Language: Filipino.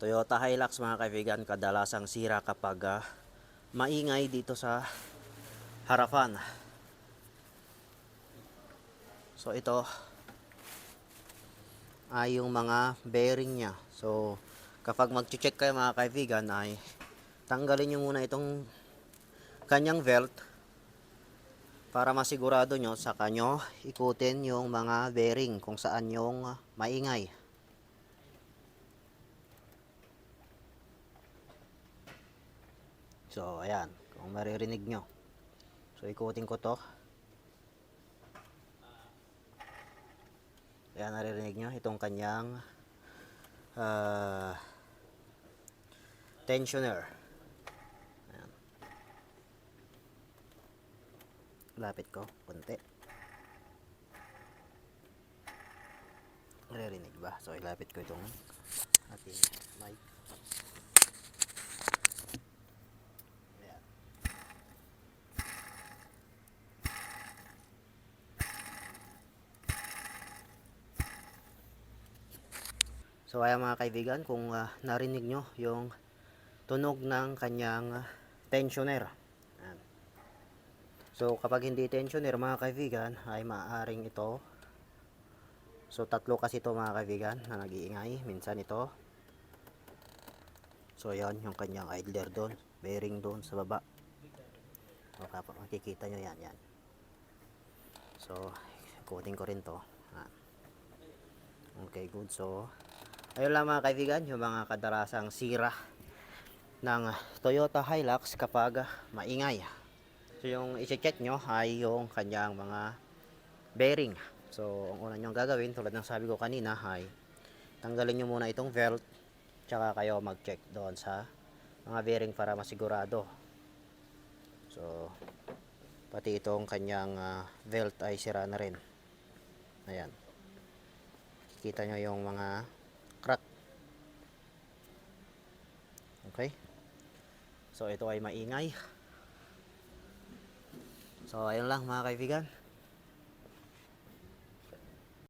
Toyota Hilux mga kaibigan, kadalasang sira kapag ah, maingay dito sa harapan. So ito ay yung mga bearing niya. So kapag mag-check kayo mga kaibigan ay tanggalin nyo muna itong kanyang belt para masigurado nyo sa kanyo ikutin yung mga bearing kung saan yung maingay. So, ayan. Kung maririnig nyo. So, ikutin ko to. Ayan, naririnig nyo. Itong kanyang ah, tensioner. Ayan. Lapit ko. Kunti. Naririnig ba? So, ilapit ko itong ating mic. So ayan mga kaibigan, kung ah, narinig nyo yung tunog ng kanyang ah, tensioner. Ayan. So kapag hindi tensioner mga kaibigan, ay maaaring ito. So tatlo kasi ito mga kaibigan na nag-iingay. Minsan ito. So yan yung kanyang idler doon. Bearing doon sa baba. So kapag makikita nyo yan, yan. So, ikutin ko rin to. Ayan. Okay, good. So, ayun lang mga kaibigan, yung mga kadarasang sira ng Toyota Hilux kapag maingay. So, yung isi-check nyo ay yung kanyang mga bearing. So, ang una nyo gagawin, tulad ng sabi ko kanina, ay tanggalin nyo muna itong belt, tsaka kayo mag-check doon sa mga bearing para masigurado. So, pati itong kanyang ah, belt ay sira na rin. Ayan. Kita nyo yung mga crack. Okay? So, ito ay maingay. So, ayun lang mga kaibigan.